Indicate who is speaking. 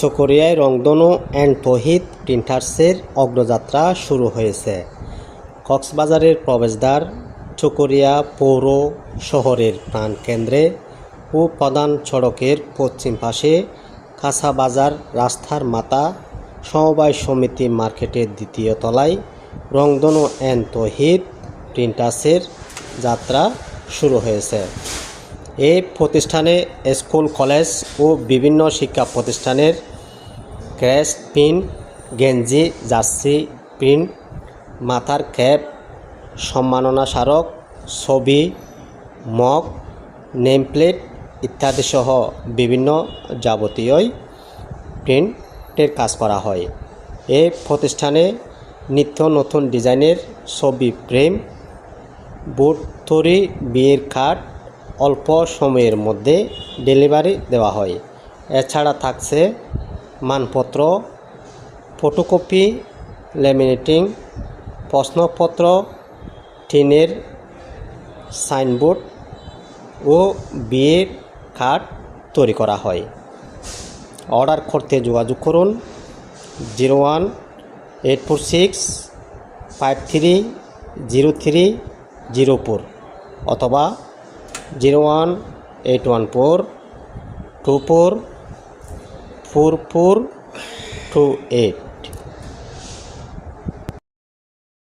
Speaker 1: চকরিয়ায় রংধনু অ্যান্ড তহিদ প্রিন্টার্সের অগ্রযাত্রা শুরু হয়েছে। কক্সবাজারের প্রবেশদ্বার, চকরিয়া পৌর শহরের প্রাণকেন্দ্রে ও প্রধান সড়কের পশ্চিম পাশে কাঁচা বাজার রাস্তার মাতা সমবায় সমিতি মার্কেটের দ্বিতীয় তলায় রংধনু অ্যান্ড তহিদ প্রিন্টার্সের যাত্রা শুরু হয়েছে। এই প্রতিষ্ঠানে স্কুল, কলেজ ও বিভিন্ন শিক্ষা প্রতিষ্ঠানের ক্র্যাশ পিন, গেঞ্জি, জার্সি প্রিন্ট মাথার ক্যাপ সম্মাননা স্মারক ছবি, মগ, নেমপ্লেট ইত্যাদি সহ বিভিন্ন যাবতীয় প্রিন্টের কাজ করা হয়। এই প্রতিষ্ঠানে নিত্য নতুন ডিজাইনের ছবি প্রেম বুট, তৈরি, বিয়ের কার্ড অল্প সময়ের মধ্যে ডেলিভারি দেওয়া হয়। এছাড়া থাকছে মানপত্র, ফটোকপি ল্যামিনেটিং প্রশ্নপত্র, টিনের সাইনবোর্ড ও বিয়ের কার্ড তৈরি করা হয়। অর্ডার করতে যোগাযোগ করুন zero one eight four six five three zero three zero four অথবা zero one eight one four two four four four two eight.